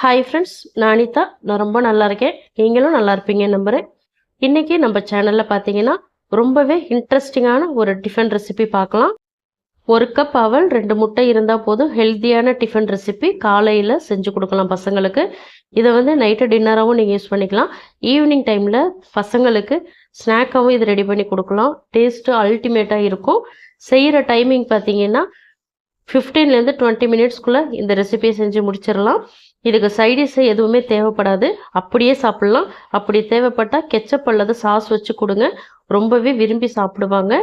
Hi friends நான் அனிதா. நான் ரொம்ப நல்லா இருக்கேன். நீங்களும் நல்லா இருப்பீங்க நம்புகிறேன் இன்றைக்கி நம்ம சேனலில் பார்த்தீங்கன்னா ரொம்பவே இன்ட்ரெஸ்டிங்கான ஒரு டிஃபன் ரெசிபி பார்க்கலாம். ஒரு கப் அவல் ரெண்டு முட்டை இருந்தால் போதும் ஹெல்த்தியான டிஃபன் ரெசிபி காலையில் செஞ்சு கொடுக்கலாம் பசங்களுக்கு. இதை வந்து நைட்டு டின்னராகவும் நீங்கள் யூஸ் பண்ணிக்கலாம். ஈவினிங் டைமில் பசங்களுக்கு ஸ்நாக்காகவும் இது ரெடி பண்ணி கொடுக்கலாம். டேஸ்ட்டு அல்டிமேட்டாக இருக்கும். செய்கிற டைமிங் பார்த்தீங்கன்னா ஃபிஃப்டீன்லேருந்து டுவெண்ட்டி மினிட்ஸ்க்குள்ளே இந்த ரெசிபியை செஞ்சு முடிச்சிடலாம். இதுக்கு சைடிஷ் எதுவுமே தேவைப்படாது. அப்படியே சாப்பிட்லாம். அப்படி தேவைப்பட்டால் கெச்சப் அல்லது சாஸ் வச்சு கொடுங்க. ரொம்பவே விரும்பி சாப்பிடுவாங்க.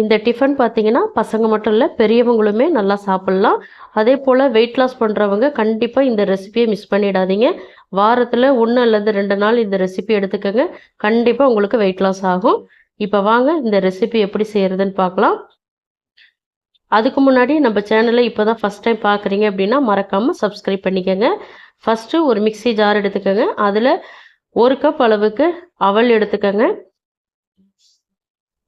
இந்த டிஃபன் பார்த்தீங்கன்னா பசங்க மட்டும் இல்லை பெரியவங்களுமே நல்லா சாப்பிட்லாம். அதே போல் வெயிட் லாஸ் பண்ணுறவங்க கண்டிப்பாக இந்த ரெசிபியை மிஸ் பண்ணிடாதீங்க. வாரத்தில் ஒன்று அல்லது ரெண்டு நாள் இந்த ரெசிபி எடுத்துக்கோங்க. கண்டிப்பாக உங்களுக்கு வெயிட் லாஸ் ஆகும். இப்போ வாங்க இந்த ரெசிபி எப்படி செய்கிறதுன்னு பார்க்கலாம். அதுக்கு முன்னாடி நம்ம சேனலை இப்போ தான் ஃபஸ்ட் டைம் பார்க்குறீங்க அப்படின்னா மறக்காமல் சப்ஸ்கிரைப் பண்ணிக்கோங்க. ஃபஸ்ட்டு ஒரு மிக்ஸி ஜார் எடுத்துக்கோங்க. அதில் ஒரு கப் அளவுக்கு அவல் எடுத்துக்கோங்க.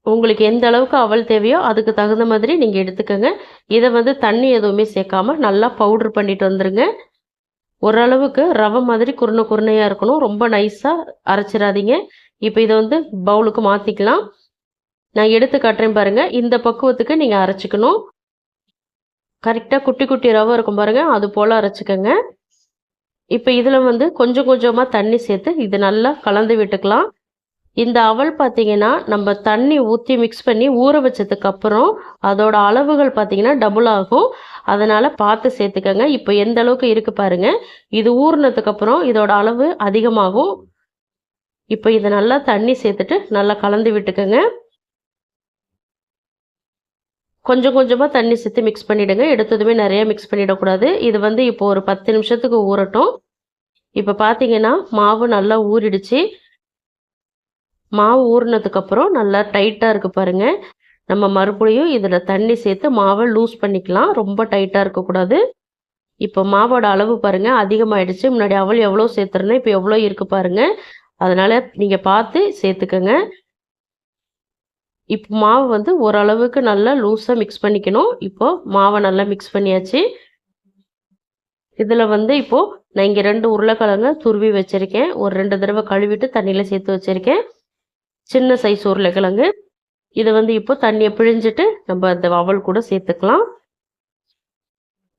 உங்களுக்கு எந்த அளவுக்கு அவல் தேவையோ அதுக்கு தகுந்த மாதிரி நீங்கள் எடுத்துக்கோங்க. இதை வந்து தண்ணி எதுவுமே சேர்க்காமல் நல்லா பவுட்ரு பண்ணிட்டு வந்துடுங்க ஓரளவுக்கு ரவை மாதிரி குருணை குருணையாக இருக்கணும். ரொம்ப நைஸாக அரைச்சிடாதீங்க. இப்போ இதை வந்து பவுலுக்கு மாற்றிக்கலாம் நான் எடுத்து காட்டுறேன் பாருங்கள் இந்த பக்குவத்துக்கு நீங்கள் அரைச்சிக்கணும். கரெக்டாக குட்டி குட்டி ரவை இருக்கும் பாருங்கள் அது போல் அரைச்சிக்கோங்க. இப்போ இதில் வந்து கொஞ்சம் கொஞ்சமாக தண்ணி சேர்த்து இது நல்லா கலந்து விட்டுக்கலாம். இந்த அவல் பார்த்தீங்கன்னா நம்ம தண்ணி ஊற்றி மிக்ஸ் பண்ணி ஊற வச்சதுக்கப்புறம் அதோட அளவுகள் பார்த்தீங்கன்னா டபுள் ஆகும். அதனால் பார்த்து சேர்த்துக்கோங்க. இப்போ எந்த அளவுக்கு இருக்குது பாருங்கள் இது ஊறினதுக்கப்புறம் இதோட அளவு அதிகமாகும். இப்போ இதை நல்லா தண்ணி சேர்த்துட்டு நல்லா கலந்து விட்டுக்கோங்க. கொஞ்சம் கொஞ்சமாக தண்ணி சேர்த்து மிக்ஸ் பண்ணிவிடுங்க எடுத்ததுமே நிறையா மிக்ஸ் பண்ணிடக்கூடாது. இது வந்து இப்போ ஒரு பத்து நிமிஷத்துக்கு ஊறட்டும். இப்போ பார்த்தீங்கன்னா மாவு நல்லா ஊறிடுச்சு. மாவு ஊறினதுக்கப்புறம் நல்லா டைட்டாக இருக்குது பாருங்கள் நம்ம மறுபடியும் இதில் தண்ணி சேர்த்து மாவை லூஸ் பண்ணிக்கலாம். ரொம்ப டைட்டாக இருக்கக்கூடாது இப்போ மாவோட அளவு பாருங்கள் அதிகமாகிடுச்சு முன்னாடி அவள் எவ்வளோ சேர்த்துருந்தேன் இப்போ எவ்வளோ இருக்குது பாருங்கள் அதனால் நீங்கள் பார்த்து சேர்த்துக்கோங்க. இப்போ மாவு வந்து ஓரளவுக்கு நல்லா லூஸாக மிக்ஸ் பண்ணிக்கணும். இப்போது மாவை நல்லா மிக்ஸ் பண்ணியாச்சு. இதில் வந்து இப்போது நான் இங்கே ரெண்டு உருளைக்கிழங்க துருவி வச்சுருக்கேன். ஒரு ரெண்டு தடவை கழுவிட்டு தண்ணியில் சேர்த்து வச்சுருக்கேன். சின்ன சைஸ் உருளைக்கிழங்கு. இதை வந்து இப்போ தண்ணியை பிழிஞ்சிட்டு நம்ம அந்த வவல் கூட சேர்த்துக்கலாம்.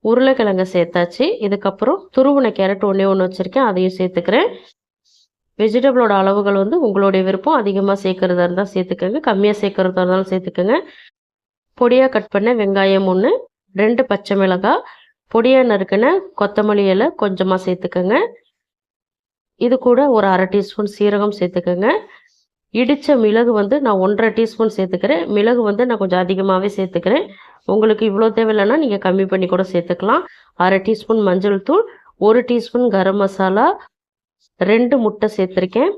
உருளைக்கிழங்க சேர்த்தாச்சு. இதுக்கப்புறம் துருவின கேரட் ஒன்றே ஒன்று வச்சுருக்கேன். அதையும் சேர்த்துக்கிறேன். வெஜிடபிளோட அளவுகள் வந்து உங்களுடைய விருப்பம். அதிகமாக சேர்க்குறதா இருந்தால் சேர்த்துக்கோங்க. கம்மியாக சேர்க்குறதா இருந்தாலும் சேர்த்துக்கோங்க. பொடியாக கட் பண்ண வெங்காயம் ஒன்று ரெண்டு பச்சை மிளகாய் பொடியாக நறுக்கின கொத்தமல்லி இலை கொஞ்சமாக சேர்த்துக்கோங்க. இது கூட ஒரு அரை டீஸ்பூன் சீரகம் சேர்த்துக்கோங்க. இடித்த மிளகு வந்து நான் ஒன்றரை டீஸ்பூன் சேர்த்துக்கிறேன். மிளகு வந்து நான் கொஞ்சம் அதிகமாகவே சேர்த்துக்கிறேன். உங்களுக்கு இவ்வளோ தேவையில்லைன்னா நீங்கள் கம்மி பண்ணி கூட சேர்த்துக்கலாம். அரை டீஸ்பூன் மஞ்சள் தூள் ஒரு டீஸ்பூன் கரம் மசாலா ரெண்டு முட்டை சேர்த்துருக்கேன்.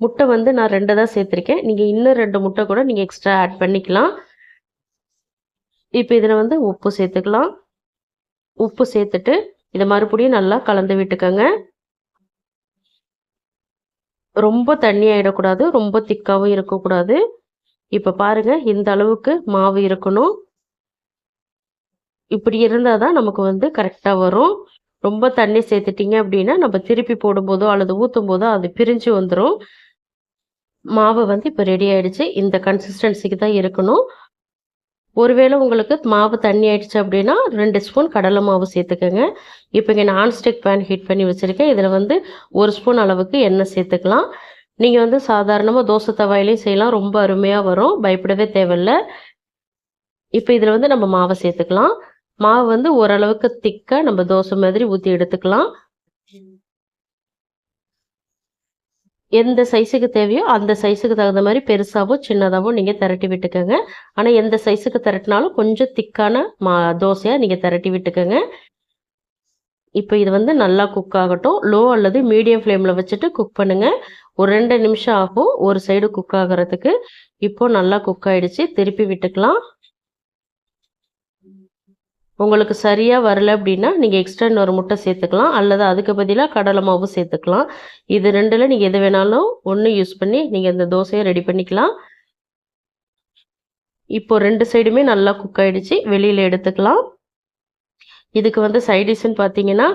முட்டை வந்து நான் ரெண்டு தான் சேர்த்துருக்கேன். நீங்கள் இன்னும் ரெண்டு முட்டை கூட நீங்கள் எக்ஸ்ட்ரா ஆட் பண்ணிக்கலாம். இப்போ இதில் வந்து உப்பு சேர்த்துக்கலாம். உப்பு சேர்த்துட்டு இதை மறுபடியும் நல்லா கலந்து விட்டுக்கோங்க. ரொம்ப தண்ணி ஆகிடக்கூடாது ரொம்ப திக்காகவும் இருக்கக்கூடாது. இப்போ பாருங்கள் இந்த அளவுக்கு மாவு இருக்கணும். இப்படி இருந்தால் தான் நமக்கு வந்து கரெக்டாக வரும். ரொம்ப தண்ணி சேர்த்துட்டிங்க அப்படின்னா நம்ம திருப்பி போடும்போதோ அல்லது ஊற்றும் போதோ அது பிரிஞ்சு வந்துடும் மாவு வந்து இப்போ ரெடி ஆகிடுச்சு இந்த கன்சிஸ்டன்சிக்கு தான் இருக்கணும். ஒருவேளை உங்களுக்கு மாவு தண்ணி ஆயிடுச்சு அப்படின்னா ரெண்டு ஸ்பூன் கடலை மாவு சேர்த்துக்கோங்க. இப்போ இங்கே நான்ஸ்டிக் பேன் ஹீட் பண்ணி வச்சுருக்கேன். இதில் வந்து ஒரு ஸ்பூன் அளவுக்கு எண்ணெய் சேர்த்துக்கலாம். நீங்கள் வந்து சாதாரணமாக தோசை தவாயிலையும் செய்யலாம். ரொம்ப அருமையாக வரும். பயப்படவே தேவையில்லை. இப்போ இதில் வந்து நம்ம மாவை சேர்த்துக்கலாம். மாவு வந்து ஓரளவுக்கு திக்காக நம்ம தோசை மாதிரி ஊற்றி எடுத்துக்கலாம். எந்த சைஸுக்கு தேவையோ அந்த சைஸுக்கு தகுந்த மாதிரி பெருசாகவோ சின்னதாகவோ நீங்கள் திரட்டி விட்டுக்கோங்க. ஆனால் எந்த சைஸுக்கு திரட்டினாலும் கொஞ்சம் திக்கான மா தோசையாக நீங்கள் திரட்டி விட்டுக்கோங்க. இப்போ இது வந்து நல்லா குக் ஆகட்டும். லோ அல்லது மீடியம் ஃப்ளேமில் வச்சுட்டு குக் பண்ணுங்கள் ஒரு ரெண்டு நிமிஷம் ஆகும். ஒரு சைடு குக் ஆகிறதுக்கு. இப்போது நல்லா குக் ஆகிடுச்சு திருப்பி விட்டுக்கலாம். உங்களுக்கு சரியாக வரல அப்படின்னா நீங்கள் எக்ஸ்ட்ரா ஒரு முட்டை சேர்த்துக்கலாம். அல்லது அதுக்கு பதிலாக கடலை மாவு சேர்த்துக்கலாம். இது ரெண்டில் நீங்கள் எது வேணாலும் ஒன்று யூஸ் பண்ணி நீங்கள் இந்த தோசையை ரெடி பண்ணிக்கலாம். இப்போது ரெண்டு சைடுமே நல்லா குக் ஆகிடுச்சு வெளியில் எடுத்துக்கலாம். இதுக்கு வந்து சைடிஷ்னு பார்த்தீங்கன்னா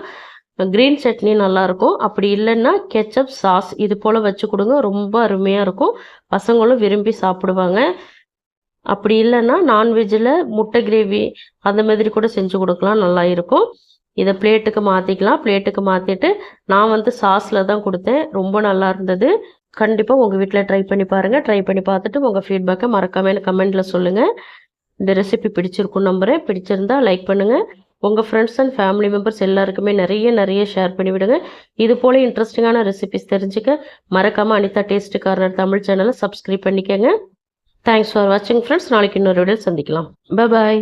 க்ரீன் சட்னி நல்லாயிருக்கும். அப்படி இல்லைன்னா கெச்சப் சாஸ் இது போல் வச்சு கொடுங்க. ரொம்ப அருமையாக இருக்கும். பசங்களும் விரும்பி சாப்பிடுவாங்க. அப்படி இல்லைன்னா நான்வெஜ்ஜில் முட்டை கிரேவி அந்த மாதிரி கூட செஞ்சு கொடுக்கலாம் நல்லா இருக்கும். இதை பிளேட்டுக்கு மாற்றிக்கலாம் பிளேட்டுக்கு மாற்றிட்டு நான் வந்து சாஸில் தான் கொடுத்தேன். ரொம்ப நல்லா இருந்தது. கண்டிப்பாக உங்கள் வீட்டில் ட்ரை பண்ணி பாருங்கள் ட்ரை பண்ணி பார்த்துட்டு உங்கள் ஃபீட்பேக்கை மறக்காமல் எனக்கு கமெண்ட்டில் சொல்லுங்கள் இந்த ரெசிபி பிடிச்சிருக்கும் நம்புகிறேன் பிடிச்சிருந்தா லைக் பண்ணுங்கள் உங்கள் ஃப்ரெண்ட்ஸ் அண்ட் ஃபேமிலி மெம்பர்ஸ் எல்லாருக்குமே நிறைய நிறைய ஷேர் பண்ணிவிடுங்க இது போல் இன்ட்ரெஸ்டிங்கான ரெசிபிஸ் தெரிஞ்சுக்க மறக்காமல் அனிதா டேஸ்ட் கார்னர் தமிழ் சேனலை சப்ஸ்கிரைப் பண்ணிக்கோங்க. தேங்க்ஸ் ஃபார் வாட்சிங் ஃப்ரெண்ட்ஸ் நாளைக்கு இன்னொரு வீடியோ சந்திக்கலாம். பாய்